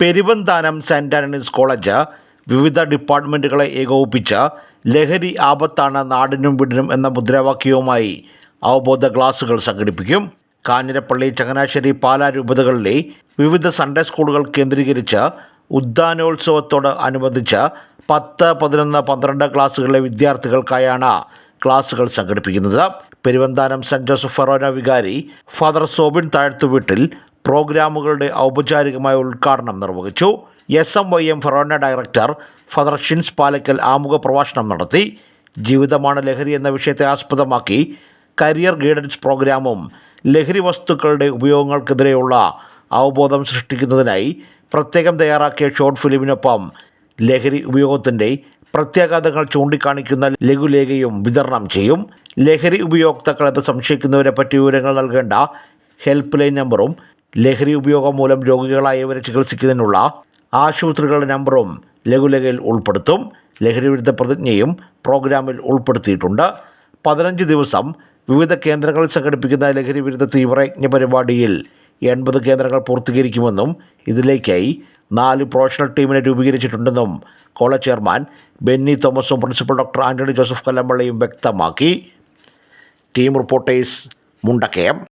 Peruvanthanam saint Antony's college വിവിധ ഡിപ്പാർട്ട്മെന്റുകളെ ഏകോപിപ്പിച്ച ലഹരി ആപത്താണ് നാടിനും വീടിനും എന്ന മുദ്രാവാക്യവുമായി അവബോധ ക്ലാസുകൾ സംഘടിപ്പിക്കും. കാഞ്ഞിരപ്പള്ളി ചങ്ങനാശ്ശേരി പാലാ രൂപതകളിലെ വിവിധ സൺഡേ സ്കൂളുകൾ കേന്ദ്രീകരിച്ച് ഉദ്യാനോത്സവത്തോട് അനുബന്ധിച്ച് പത്ത് പതിനൊന്ന് പന്ത്രണ്ട് ക്ലാസ്സുകളിലെ വിദ്യാർത്ഥികൾക്കായാണ് ക്ലാസ്സുകൾ സംഘടിപ്പിക്കുന്നത്. പെരുവന്താനം സെന്റ് ജോസഫ് ഫെറോന വികാരി ഫാദർ സോബിൻ താഴ്ത്തുവീട്ടിൽ പ്രോഗ്രാമുകളുടെ ഔപചാരികമായ ഉദ്ഘാടനം നിർവഹിച്ചു S M Y M forane director father Shins Palakkal ആമുഖ പ്രഭാഷണം നടത്തി. ജീവിതമാണ് ലഹരി എന്ന വിഷയത്തെ ആസ്പദമാക്കി. കരിയർ ഗൈഡൻസ് പ്രോഗ്രാമും ലഹരി വസ്തുക്കളുടെ ഉപയോഗങ്ങൾക്കെതിരെയുള്ള അവബോധം സൃഷ്ടിക്കുന്നതിനായി പ്രത്യേകം തയ്യാറാക്കിയ ഷോർട്ട് ഫിലിമിനൊപ്പം ലഹരി ഉപയോഗത്തിന്റെ പ്രത്യാഘാതങ്ങൾ ചൂണ്ടിക്കാണിക്കുന്ന ലഘുലേഖയും വിതരണം ചെയ്യും. ലഹരി ഉപയോക്താക്കളെന്ന് സംശയിക്കുന്നവരെ പറ്റി വിവരങ്ങൾ നൽകേണ്ട ഹെൽപ്പ് ലൈൻ നമ്പറും ലഹരി ഉപയോഗം മൂലം രോഗികളായവരെ ചികിത്സിക്കുന്നതിനുള്ള ആശുപത്രികളുടെ നമ്പറും ലഘുലേഖയിൽ ഉൾപ്പെടുത്തും. ലഹരി വിരുദ്ധ പ്രതിജ്ഞയും പ്രോഗ്രാമിൽ ഉൾപ്പെടുത്തിയിട്ടുണ്ട്. പതിനഞ്ച് ദിവസം വിവിധ കേന്ദ്രങ്ങളിൽ സംഘടിപ്പിക്കുന്ന ലഹരി വിരുദ്ധ തീവ്രയജ്ഞ പരിപാടിയിൽ എൺപത് കേന്ദ്രങ്ങൾ പൂർത്തീകരിക്കുമെന്നും ഇതിലേക്കായി നാല് പ്രൊഫഷണൽ ടീമിനെ രൂപീകരിച്ചിട്ടുണ്ടെന്നും കോളേജ് ചെയർമാൻ ബെന്നി തോമസും പ്രിൻസിപ്പൽ ഡോക്ടർ ആന്റണി ജോസഫ് കല്ലമ്പള്ളിയും വ്യക്തമാക്കി. Team reporters Mundakkayam.